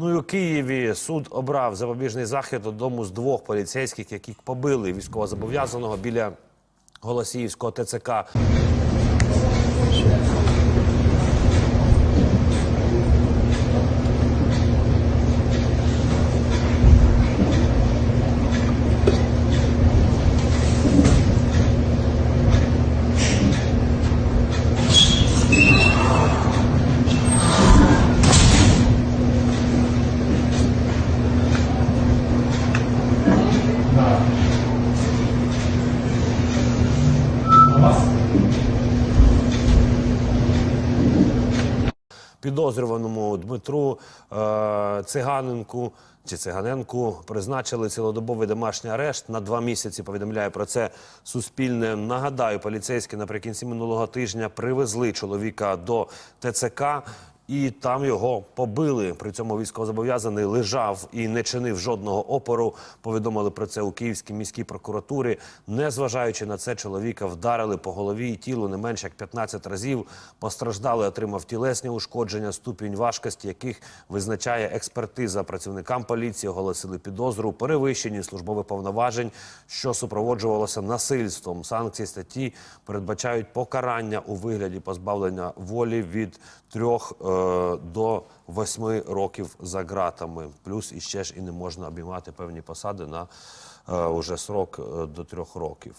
Ну і у Києві суд обрав запобіжний захід одному з двох поліцейських, які побили військовозобов'язаного біля Голосіївського ТЦК. Підозрюваному Дмитру е, Циганенку чи Циганенку призначили цілодобовий домашній арешт на два місяці. Повідомляє про це Суспільне. Нагадаю, поліцейські наприкінці минулого тижня привезли чоловіка до ТЦК. І там його побили. При цьому військовозобов'язаний лежав і не чинив жодного опору. Повідомили про це у Київській міській прокуратурі. Незважаючи на це, чоловіка вдарили по голові і тілу не менше як 15 разів. Постраждалий отримав тілесні ушкодження, ступінь важкості, яких визначає експертиза. Працівникам поліції оголосили підозру у перевищенні службових повноважень, що супроводжувалося насильством. Санкції статті передбачають покарання у вигляді позбавлення волі від трьох е, до восьми років за ґратами. Плюс іще ж і не можна обіймати певні посади на е, уже срок е, до трьох років.